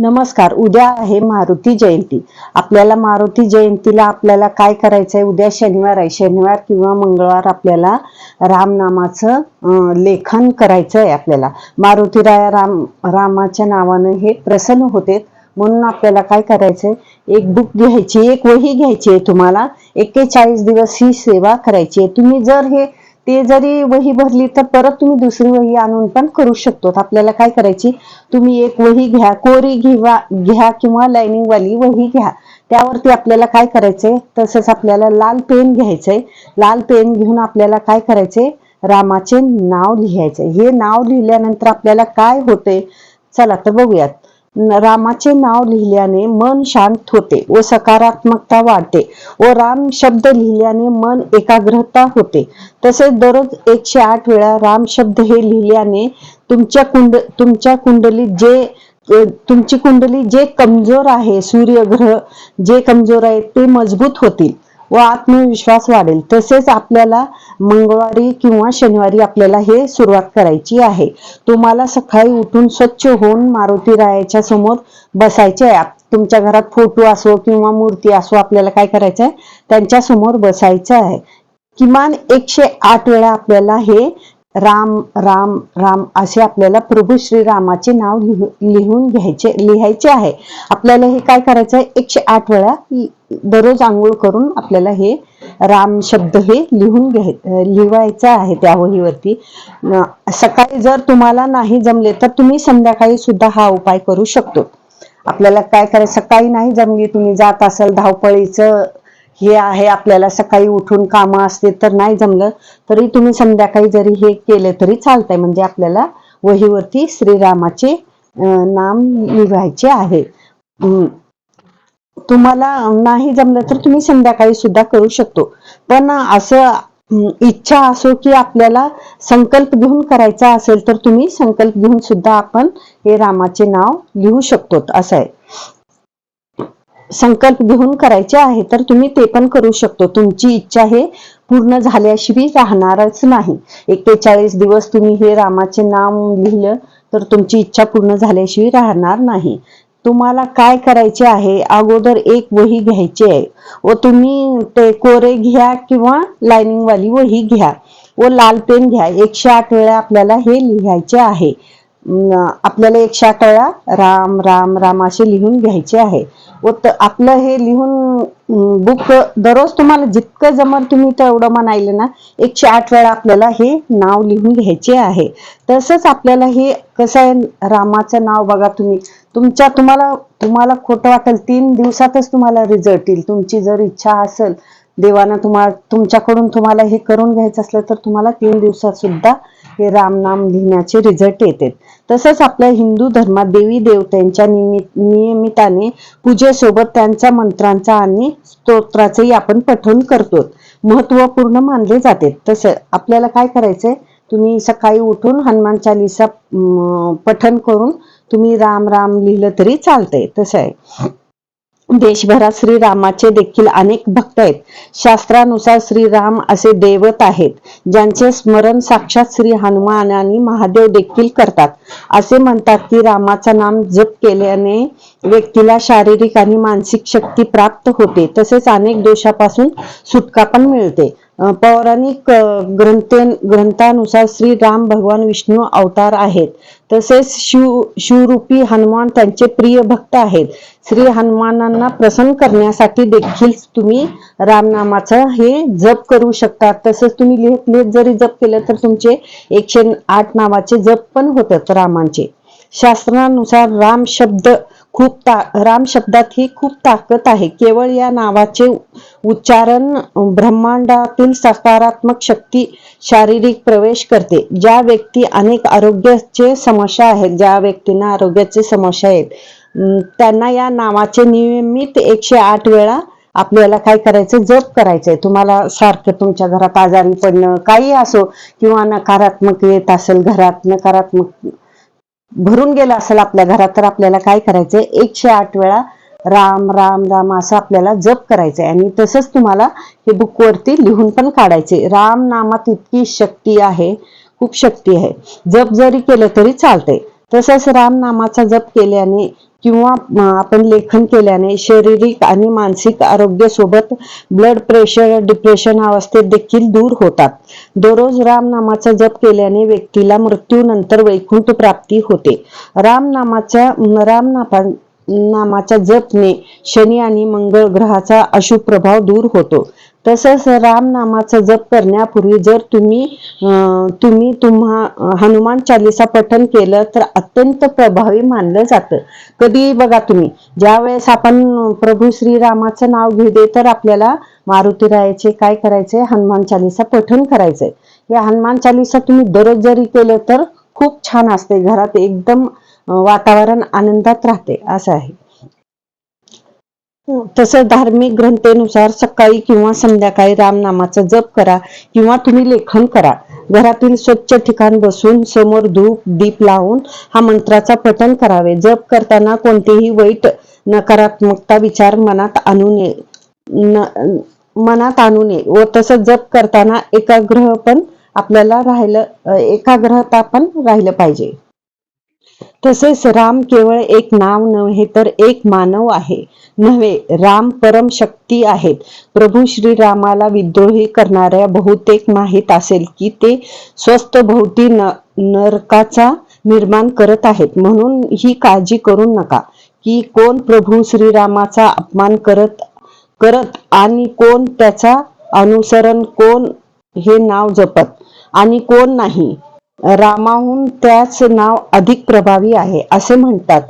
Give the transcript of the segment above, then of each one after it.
नमस्कार उद्या आहे मारुती जयंती. आपल्याला मारुती जयंतीला आपल्याला काय करायचंय? उद्या शनिवार आहे. शनिवार किंवा मंगळवार आपल्याला रामनामाचं लेखन करायचं आहे आपल्याला. मारुती राय राम रामाच्या नावानं हे प्रसन्न होते. म्हणून आपल्याला काय करायचंय? एक बुक घ्यायची एक वही घ्यायची आहे तुम्हाला. एक्केचाळीस दिवस ही सेवा करायची आहे. तुम्ही जर हे ते जरी वही भरली तर परत तुम्ही दुसरी वही आणून पण करू शकतो आपल्याला काय करायची? तुम्ही एक वही घ्या कोरी घेवा घ्या किंवा लाईनिंग वाली वही घ्या. त्यावरती आपल्याला काय करायचंय? तसंच आपल्याला लाल पेन घ्यायचंय. लाल पेन घेऊन आपल्याला काय करायचंय? रामाचे नाव लिहायचे हे नाव लिहिल्यानंतर आपल्याला काय होते चला तर बघूयात. रामाचे नाव लिहिल्याने मन शांत होते व सकारात्मकता वाढते व राम शब्द लिहिल्याने मन एकाग्रता होते. तसेच दररोज एकशे आठ वेळा राम शब्द हे लिहिल्याने तुमच्या कुंड तुमच्या कुंडलीत जे तुमची कुंडली जे कमजोर आहे सूर्यग्रह जे कमजोर आहे ते मजबूत होतील. व आत्मविश्वास वाढेल. तसेच आपल्याला मंगळवारी किंवा शनिवारी आपल्याला हे सुरुवात करायची आहे. तुम्हाला सकाळी उठून स्वच्छ होऊन मारुती रायाच्या समोर बसायचे आहे. तुमच्या घरात फोटो असो किंवा मूर्ती असो आपल्याला काय करायचं आहे? त्यांच्यासमोर बसायचं आहे. किमान एकशे आठ वेळा आपल्याला हे राम राम राम असे आपल्याला प्रभू श्रीरामाचे नाव लिहू लिहून घ्यायचे लिहायचे आहे. आपल्याला हे काय करायचं आहे? एकशे आठ वेळा दररोज आंघोळ करून आपल्याला हे राम शब्द हे लिहून घ्याय लिहायचं आहे त्या वहीवरती सकाळी जर तुम्हाला नाही जमले तर तुम्ही संध्याकाळी सुद्धा हा उपाय करू शकतो. आपल्याला काय करायचं सकाळी नाही जमली तुम्ही जात असाल धावपळीचं हे आहे आपल्याला सकाळी उठून कामं असते तर नाही जमलं तरी तुम्ही संध्याकाळी जरी हे केले तरी चालतंय. म्हणजे आपल्याला वहीवरती श्रीरामाचे नाम लिहायचे आहे. तुम्हाला नाही जमलं तर तुम्ही संध्याकाळी सुद्धा करू शकतो. पण असं इच्छा असो की आपल्याला संकल्प घेऊन करायचा असेल तर तुम्ही संकल्प घेऊन सुद्धा आपण हे रामाचे नाव लिहू शकतो असं आहे. संकल्प घेऊन करायचे आहे तर तुम्ही ते पण करू शकतो. तुमची इच्छा हे पूर्ण झाल्याशिवाय राहणारच नाही. एक्केचाळीस दिवस तुम्ही हे रामाचे नाम लिहिलं तर तुमची इच्छा पूर्ण झाल्याशिवाय राहणार नाही. तुम्हाला काय करायचे आहे? अगोदर एक वही घ्यायची आहे. व तुम्ही ते कोरे घ्या किंवा लाइनिंग वाली वही घ्या. व लाल पेन घ्या. एकशे आठ वेळा आपल्याला हे लिहायचे आहे. आपल्याला एकशे आठ वेळा राम राम राम असे लिहून घ्यायचे आहे. व आपलं हे लिहून बुक दररोज तुम्हाला जितकं जमल तुम्ही तेवढं म्हणायलं ना एकशे आठ वेळा आपल्याला हे नाव लिहून घ्यायचे आहे. तसंच आपल्याला हे कसं आहे रामाचं नाव बघा तुम्ही. तुमच्या तुम्हाला तुम्हाला खोटं वाटेल तीन दिवसातच तुम्हाला रिझल्ट येईल. तुमची जर इच्छा असेल देवानं तुम्हाला तुमच्याकडून तुम्हाला हे करून घ्यायचं असलं तर तुम्हाला तीन दिवसात सुद्धा हे रामनाम लिहिण्याचे रिझल्ट येतात. तसंच आपल्या हिंदू धर्मात देवी देवतांच्या नियमिताने पूजेसोबत त्यांच्या मंत्रांचा आणि स्तोत्राचेही आपण पठण करतो महत्त्वपूर्ण मानले जाते तसं आपल्याला काय करायचंय? तुम्ही सकाळी उठून हनुमान चालीसा पठन पठण करून तुम्ही राम राम लिहिलं तरी चालतंय. तसं आहे. देशभरात श्रीरामाचे देखील अनेक भक्त आहेत. शास्त्रानुसार श्रीराम असे दैवत आहेत ज्यांचे स्मरण साक्षात श्री हनुमान आणि महादेव देखील करतात. असे म्हणतात की रामाचं नाम जप केल्याने व्यक्तीला शारीरिक आणि मानसिक शक्ती प्राप्त होते. तसेच अनेक दोषापासून सुटका पण मिळते. पौराणिक ग्रंथे ग्रंथ ग्रंथानुसार श्री राम भगवान विष्णू अवतार आहेत. तसेच शिव शिवरूपी हनुमान त्यांचे प्रिय भक्त आहेत. श्री हनुमानांना प्रसन्न करण्यासाठी देखील तुम्ही रामनामाचा हे जप करू शकता. तसेच तुम्ही लिहित लिहित जरी जप केलं तर तुमचे एकशे आठ नावाचे जप पण होतात रामांचे. शास्त्रानुसार राम शब्द खूप ता राम शब्दात ही खूप ताकद आहे. केवळ या नावाचे उच्चारण ब्रह्मांडातील सकारात्मक शक्ती शारीरिक प्रवेश करते. ज्या व्यक्ती अनेक आरोग्याचे समस्या आहेत ज्या व्यक्तींना आरोग्याचे समस्या आहेत त्यांना या नावाचे नियमित एकशे आठ वेळा आपल्याला काय करायचं? जप करायचंय. तुम्हाला सारखं तुमच्या घरात आजारी पडणं काही असो किंवा नकारात्मक येत असेल घरात नकारात्मक भरून गेलं असेल आपल्या घरात तर आपल्याला काय करायचंय? एकशे आठ वेळा राम राम राम असं आपल्याला जप करायचंय. आणि तसंच तुम्हाला हे बुक वरती लिहून पण काढायचे राम नामात इतकी शक्ती आहे खूप शक्ती आहे. जप जरी केलं तरी चालतंय. तसंच राम नामाचा जप केल्याने किंवा आपण लेखन केल्याने शारीरिक आणि मानसिक आरोग्यासोबत ब्लड प्रेशर डिप्रेशन अवस्थेत देखील दूर होतात. दररोज रामनामाचा जप केल्याने व्यक्तीला मृत्यूनंतर वैकुंठ प्राप्ती होते. रामनामाच्या रामनामा नामाच्या जपने शनी आणि मंगळ ग्रहाचा अशुभ प्रभाव दूर होतो. तसंच रामनामाचा जप करण्यापूर्वी जर तुम्ही तुम्ही तुम्हा हनुमान चालिसा पठन केलं तर अत्यंत प्रभावी मानलं जातं. कधी बघा तुम्ही ज्या वेळेस आपण प्रभू श्रीरामाचं नाव घेऊ दे तर आपल्याला मारुती रायाचे काय करायचे? हनुमान चालिसा पठन करायचंय. हे हनुमान चालिसा तुम्ही दररोज जरी केलं तर खूप छान असते. घरात एकदम वातावरण आनंदात राहते. असं आहे. हो, तसं धार्मिक ग्रंथेनुसार सकाळी किंवा संध्याकाळी रामनामाचा जप करा किंवा तुम्ही लेखन करा. घरातील स्वच्छ ठिकाण बसून समोर धूप दीप लावून हा मंत्राचा पठण करावे. जप करताना कोणतेही वाईट नकारात्मकता विचार मनात आणू नये. मनात आणू नये. व तसं जप करताना एकाग्रह पण आपल्याला राहिलं एकाग्रहता एकाग्रता पण राहिलं पाहिजे. तसेच राम केवळ एक नाव नव्हे तर एक मानव आहे. नव्हे राम परम शक्ती आहेत. प्रभू श्रीरामाला विद्रोही करणाऱ्या बहुतेक माहीत असेल की ते स्वस्त भोवती न नरकाचा निर्माण करत आहेत. म्हणून ही काळजी करू नका की कोण प्रभू श्रीरामाचा अपमान करत करत आणि कोण त्याचा अनुसरण कोण हे नाव जपत आणि कोण नाही. रामाहून त्याच नाव अधिक प्रभावी आहे असे म्हणतात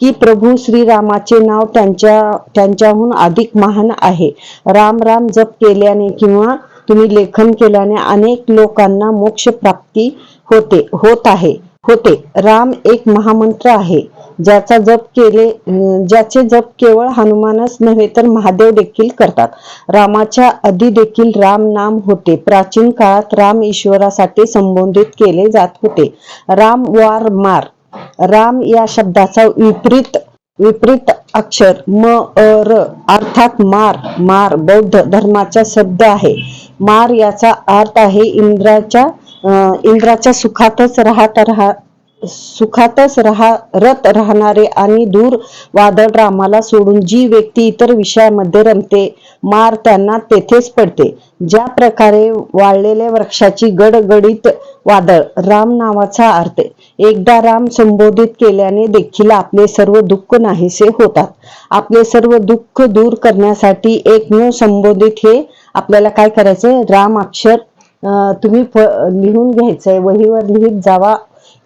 की प्रभू श्रीरामाचे नाव त्यांच्या त्यांच्याहून अधिक महान आहे. राम राम जप केल्याने किंवा तुम्ही लेखन केल्याने अनेक लोकांना मोक्ष प्राप्ती होते होत आहे होते. राम एक महामंत्र आहे. ज्याचा जप केले ज्याचे जप केवळ हनुमानच नव्हे तर महादेव देखील करतात. रामाच्या आधी देखील राम नाम होते. प्राचीन काळात राम ईश्वरासाठी संबोधित केले जात होते. राम वार मार. राम या शब्दाचा विपरीत विपरीत अक्षर म अ र अर्थात मार मार बौद्ध धर्माचा शब्द आहे. मार याचा अर्थ आहे इंद्राच्या इंद्राच्या सुखातच राहत राहा सुखातच राहा रत राहणारे आणि दूर वादळ रामाला सोडून जी व्यक्ती इतर विषयामध्ये रमते मार त्यांना तेथेच पडते. ज्या प्रकारे वाळलेल्या वृक्षाची गडगडीत वादळ राम नावाचा अर्थ एकदा राम संबोधित केल्याने देखील आपले सर्व दुःख नाहीसे होतात. आपले सर्व दुःख दूर करण्यासाठी एकमेव संबोधित हे आपल्याला काय करायचंय? राम अक्षर तुम्ही लिहून घ्यायचंय. वहीवर लिहित जावा.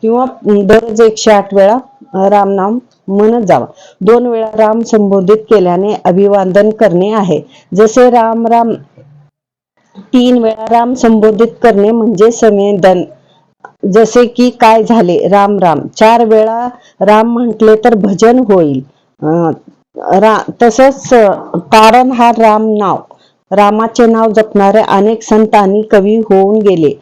किंवा दररोज एकशे आठ वेळा रामनाम म्हणत जावा. दोन वेळा राम संबोधित केल्याने अभिवादन करणे आहे. जसे राम राम तीन वेळा राम संबोधित करणे म्हणजे संवेदन. जसे की काय झाले? राम राम. चार वेळा राम म्हटले तर भजन होईल. रा तसंच तारण कारण हा राम नाव. रामाचे नाव जपणारे अनेक संत आणि कवी होऊन गेले.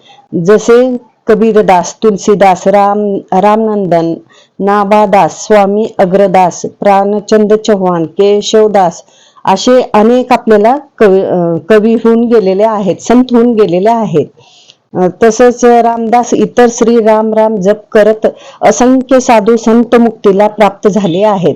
जसे कबीरदास तुलसीदास राम रामनंदन नाभादास स्वामी अग्रदास प्राणचंद चव्हाण केशवदास असे अनेक आपल्याला कवी अं, कवी होऊन गेलेले आहेत संत होऊन गेलेले आहेत. तसंच रामदास इतर श्री राम राम जप करत असंख्य साधू संत मुक्तीला प्राप्त झाले आहेत.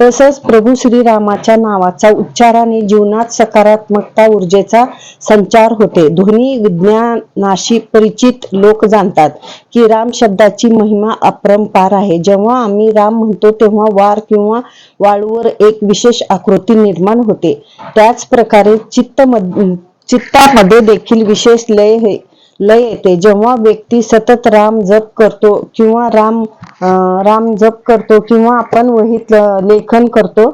तसंच प्रभू श्रीरामाच्या नावाचा उच्चाराने जीवनात सकारात्मकता ऊर्जेचा संचार होते. ध्वनी विज्ञानाशी परिचित लोक जाणतात की राम शब्दाची महिमा अपरंपार आहे. जेव्हा आम्ही राम म्हणतो तेव्हा वार किंवा वाळूवर एक विशेष आकृती निर्माण होते. त्याच प्रकारे चित्त चित्तामध्ये देखील विशेष लय हे लय येते. जेव्हा व्यक्ती सतत राम जप करतो किंवा राम राम जप करतो किंवा आपण वहीत लेखन करतो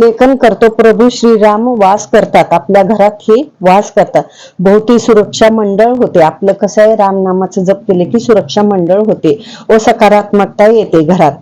लेखन करतो प्रभू श्रीराम वास करतात. आपल्या घरात हे वास करतात. भोवती सुरक्षा मंडळ होते. आपलं कसं आहे रामनामाचं जप केले की सुरक्षा मंडळ होते. व सकारात्मकता येते घरात.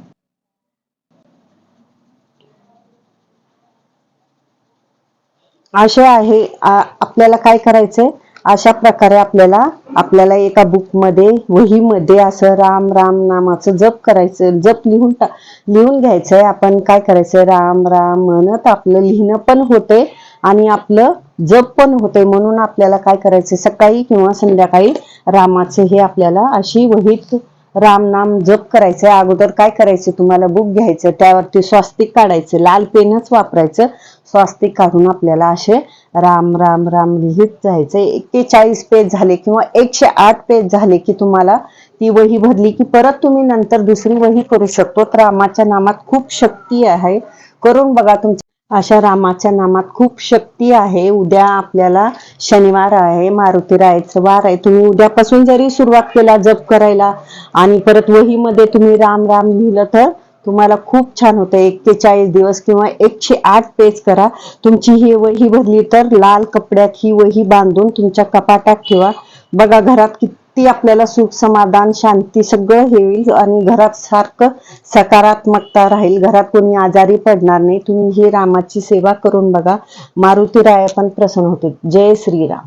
असे आहे आपल्याला काय करायचंय? अशा प्रकारे आपल्याला आपल्याला एका बुकमध्ये वहीमध्ये असं राम राम नामाचं जप करायचं जप लिहून टा लिहून आहे आपण काय करायचं राम राम म्हणत आपलं लिहिणं पण होते आणि आपलं जप पण होते म्हणून आपल्याला काय करायचं सकाळी किंवा संध्याकाळी रामाचे हे आपल्याला अशी वहीत राम नाम जप करायचं अगोदर काय करायचं तुम्हाला? बुक घ्यायचं त्यावरती स्वास्तिक काढायचं लाल पेनच वापरायचं. स्वास्तिक काढून आपल्याला असे राम राम राम लिहित जायचं. एक्केचाळीस पेज झाले किंवा एकशे आठ पेज झाले की तुम्हाला ती वही भरली की परत तुम्ही नंतर दुसरी वही करू शकतो. रामाच्या नामात खूप शक्ती आहे. करून बघा तुमच्या अशा रामाच्या नामात खूप शक्ती आहे. उद्या आपल्याला शनिवार आहे मारुती रायचं वार आहे. तुम्ही उद्यापासून जरी सुरुवात केला जप करायला आणि परत वहीमध्ये तुम्ही राम राम लिहिलं तर तुम्हाला खूप छान होतं. एक्केचाळीस दिवस किंवा एकशे आठ पेज करा. तुमची ही वही भरली तर लाल कपड्यात ही वही बांधून तुमच्या कपाटात ठेवा. बघा घरात किती ती आपल्याला सुख समाधान शांती सगळं हे आणि घरात सारखं सकारात्मकता राहील. घरात कोणी आजारी पडणार नाही. तुम्ही ही रामाची सेवा करून बघा. मारुती राया पण प्रसन्न होते. जय श्रीराम.